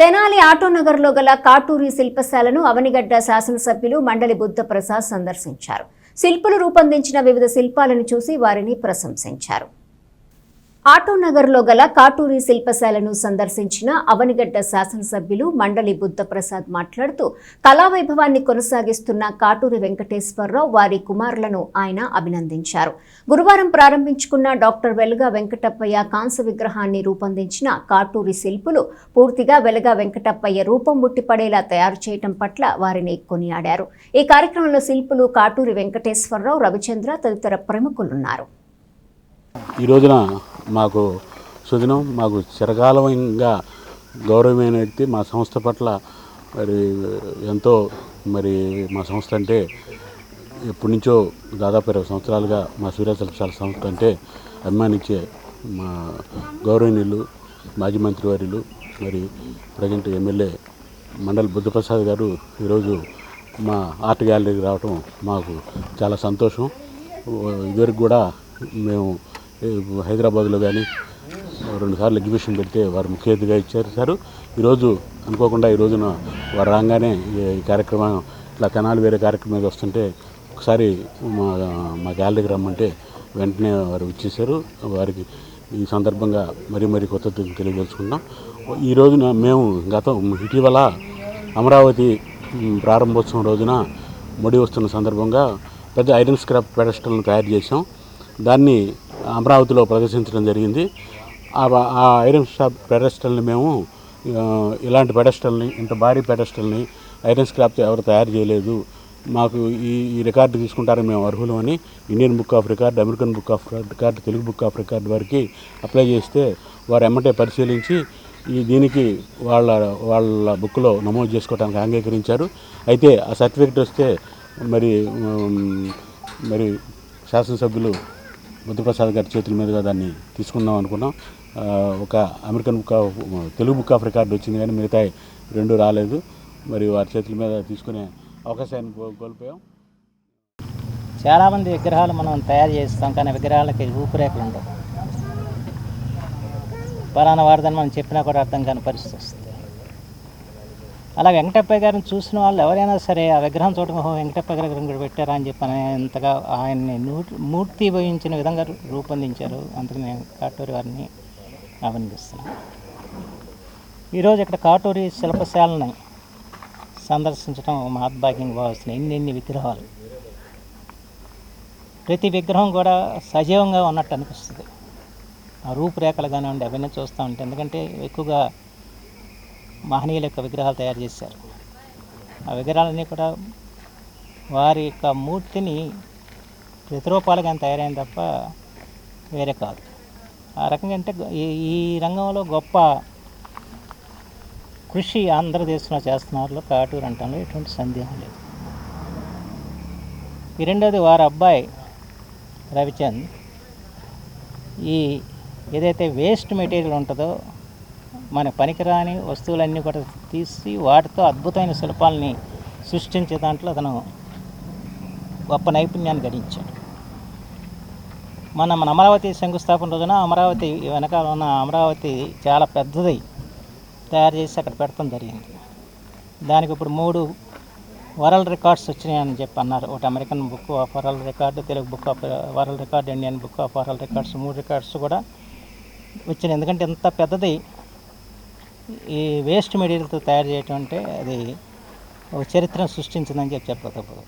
తెనాలి ఆటోనగర్లో గల కాటూరి శిల్పశాలను అవనిగడ్డ శాసనసభ్యులు మండలి బుద్ధ ప్రసాద్ సందర్శించారు. శిల్పులు రూపొందించిన వివిధ శిల్పాలను చూసి వారిని ప్రశంసించారు. ఆటోనగర్లో గల కాటూరి శిల్పశాలను సందర్శించిన అవనిగడ్డ శాసనసభ్యులు మండలి బుద్ధప్రసాద్ మాట్లాడుతూ కళావైభవాన్ని కొనసాగిస్తున్న కాటూరి వెంకటేశ్వరరావు వారి కుమారులను ఆయన అభినందించారు. గురువారం ప్రారంభించుకున్న డాక్టర్ వెలుగా వెంకటప్పయ్య కాంస్య విగ్రహాన్ని రూపొందించిన కాటూరి శిల్పులు పూర్తిగా వెలుగా వెంకటప్పయ్య రూపం ముట్టిపడేలా తయారు చేయటం పట్ల వారిని కొనియాడారు. ఈ కార్యక్రమంలో శిల్పులు కాటూరి వెంకటేశ్వరరావు రవిచంద్ర తదితర ప్రముఖులున్నారు. ఈ రోజున మాకు సుదినం మాకు చిరకాలంగా గౌరవమైన వ్యక్తి మా సంస్థ పట్ల మరి ఎంతో మరి మా సంస్థ అంటే ఎప్పటి నుంచో దాదాపు ఇరవై సంవత్సరాలుగా మా సూర్య శిల్పశాల సంస్థ అంటే అభిమానించే మా గౌరవనీయులు మాజీ మంత్రివర్యులు మరి ప్రజెంట్ ఎమ్మెల్యే మండలి బుద్ధప్రసాద్ గారు ఈరోజు మా ఆర్ట్ గ్యాలరీకి రావటం మాకు చాలా సంతోషం. ఇదివరకు కూడా మేము హైదరాబాద్లో కానీ రెండుసార్లు ఎగ్జిబిషన్ పెడితే వారు ముఖ్య అతిథిగా ఇచ్చారు. సార్ ఈరోజు అనుకోకుండా ఈ రోజున వారు రాగానే ఈ కార్యక్రమం ఇట్లా తెనాలి వేరే కార్యక్రమం వస్తుంటే ఒకసారి మా మా గ్యాలరీకి రమ్మంటే వెంటనే వారు వచ్చేసారు. వారికి ఈ సందర్భంగా మరీ మరీ కొత్త తెలియజేసుకున్నాం ఈ రోజున మేము గతం ఇటీవల అమరావతి ప్రారంభోత్సవం రోజున ముడి వస్తున్న సందర్భంగా పెద్ద ఐరన్ స్క్రాప్ పెడస్టల్ని తయారు చేసాం దాన్ని అమరావతిలో ప్రదర్శించడం జరిగింది. ఆ ఆ ఐరన్ షాప్ పెడస్టల్ని మేము ఇలాంటి పెడస్టల్ని ఇంత భారీ పెడస్టల్ని ఐరన్ స్క్రాప్తో ఎవరు తయారు చేయలేదు. మాకు ఈ ఈ రికార్డు తీసుకుంటారని మేము అర్హులు అని Indian book of record American book of record Telugu book of record వారికి అప్లై చేస్తే వారు ఎమ్మటే పరిశీలించి ఈ దీనికి వాళ్ళ వాళ్ళ బుక్లో నమోదు చేసుకోవడానికి అంగీకరించారు. అయితే ఆ సర్టిఫికెట్ వస్తే మరి మరి శాసనసభ్యులు బుద్ధప్రసాద్ గారి చేతుల మీదుగా దాన్ని తీసుకుందాం అనుకున్నాం. ఒక American book of Telugu book of record వచ్చింది కానీ మిగతా రెండు రాలేదు. మరి వారి చేతుల మీద తీసుకునే అవకాశాన్ని కోల్పోయాం. చాలామంది విగ్రహాలు మనం తయారు చేస్తాం కానీ విగ్రహాలకి రూపురేఖలు ఉండవు. పలానా వాడదని మనం చెప్పినా కూడా అర్థం కాని పరిస్థితి వస్తుంది. అలా వెంకటప్పయ్య గారిని చూసిన వాళ్ళు ఎవరైనా సరే ఆ విగ్రహం చూడడం "ఓహో, వెంకటప్పయ్య గారి విగ్రహం కూడా పెట్టారా అని చెప్పి అంతగా ఆయన్ని మూర్తి భవించిన విధంగా రూపొందించారు. అందుకు నేను కాటూరి వారిని అభినందిస్తున్నాను. ఈరోజు ఇక్కడ కాటూరి శిల్పశాలని సందర్శించడం మహద్భాగ్యం కావాల్సిన ఎన్ని ఎన్ని విగ్రహాలు. ప్రతి విగ్రహం కూడా సజీవంగా ఉన్నట్టు అనిపిస్తుంది. ఆ రూపురేఖలు కానివ్వండి అవన్నీ చూస్తూ ఉంటాయి ఎందుకంటే ఎక్కువగా మహనీయుల యొక్క విగ్రహాలు తయారు చేశారు. ఆ విగ్రహాలన్నీ కూడా వారి యొక్క మూర్తిని ప్రతిరూపాలుగా తయారైన తప్ప వేరే కాదు. ఆ రకంగా అంటే ఈ ఈ రంగంలో గొప్ప కృషి ఆంధ్రదేశంలో చేస్తున్నారు కాటూరు అంటాను. ఎటువంటి సందేహం లేదు. ఈ రెండోది వారి అబ్బాయి రవిచంద్. ఈ ఏదైతే వేస్ట్ మెటీరియల్ ఉంటుందో మన పనికిరాని వస్తువులన్నీ కూడా తీసి వాటితో అద్భుతమైన శిల్పాలని సృష్టించే దాంట్లో అతను గొప్ప నైపుణ్యాన్ని గడించాడు. మన మన అమరావతి శంకుస్థాపన రోజున అమరావతి వెనకాల ఉన్న అమరావతి చాలా పెద్దది తయారు చేసి అక్కడ పెట్టడం జరిగింది. దానికి ఇప్పుడు మూడు వరల్డ్ రికార్డ్స్ వచ్చినాయని చెప్పి అన్నారు. ఒకటి American book of world record Telugu book of world record Indian book of world records మూడు రికార్డ్స్ కూడా వచ్చినాయి. ఎందుకంటే ఎంత పెద్దది ఈ వేస్ట్ మెటీరియల్తో తయారు చేయటం అంటే అది ఒక చరిత్రను సృష్టించిందని చెప్పి చెప్పకపోదు